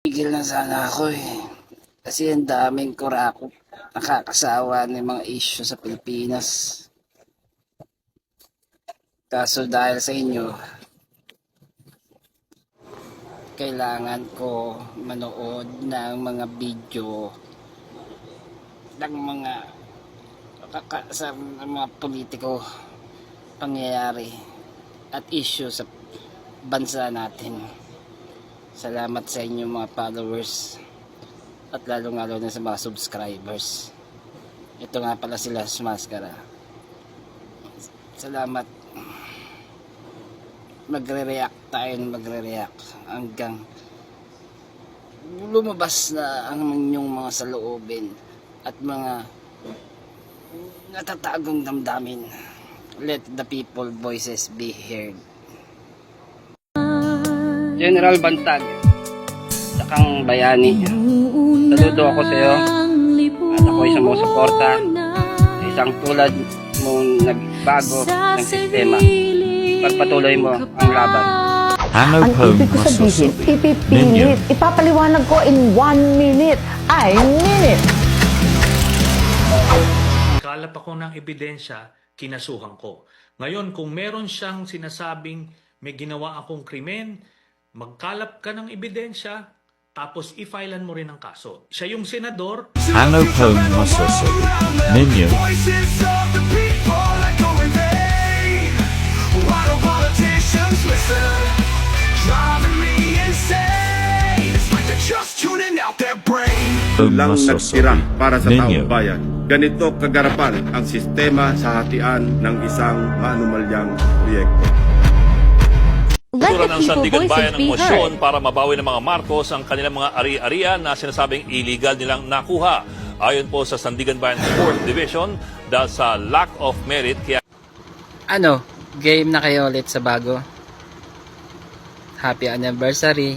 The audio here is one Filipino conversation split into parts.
Tigil na sana ako eh. Kasi ang daming kurakot. Nakakasawa ng mga issue sa Pilipinas. Kaso dahil sa inyo, kailangan ko manood ng mga video ng mga sa mga politiko pangyayari at issue sa bansa natin. Salamat sa inyo mga followers at lalong lalo na sa mga subscribers. Ito nga pala sila sa Maskara. Salamat. Magre-react tayo magre-react hanggang lumabas na ang inyong mga saloobin at mga natatagong damdamin. Let the people voices be heard. General Bantag, sakang bayani. Saludo ako sa iyo at ako ay sumusuporta sa isang tulad mong nagbago ng sistema. Pagpatuloy mo ang laban. Ano Ang ibig ko sabihin, ipipilit. Ipapaliwanag ko in one minute. I mean it. Kalap ako ng ebidensya, kinasuhan ko. Ngayon, kung meron siyang sinasabing may ginawa akong krimen, magkalap ka ng ebidensya, tapos i-filean mo rin ang kaso. Siya yung senador, Ano pong masasabi ninyo? Lang nagtira para sa ninyo? taong bayan. Ganito kagarapan ang sistema sa hatian ng isang manumalyang proyekto. Let Tura the ng people Sandigan voices Bayan ng be mosyon heard. para mabawi ng mga Marcos ang kanilang mga ari-arian na sinasabing illegal nilang nakuha. Ayon po sa Sandigan Bayan 4th Division dahil sa lack of merit kaya Ano, game na kayo ulit sa bago? Happy anniversary!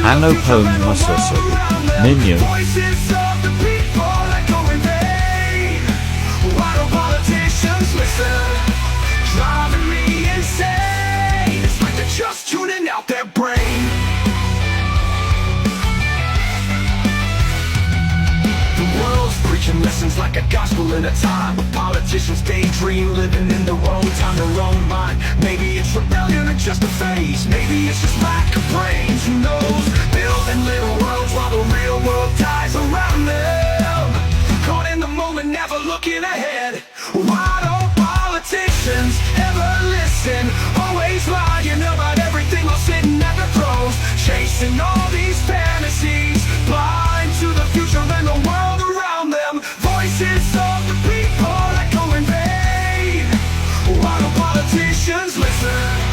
Ano pong masasabi ninyo? World's lessons like a gospel in a time But politicians daydream living in the wrong time, the wrong mind. Maybe it's rebellion or just a phase. Maybe it's just lack of brains, who knows? Building little worlds while the real world dies around them. Caught in the moment, never looking ahead. Why Solutions, listen.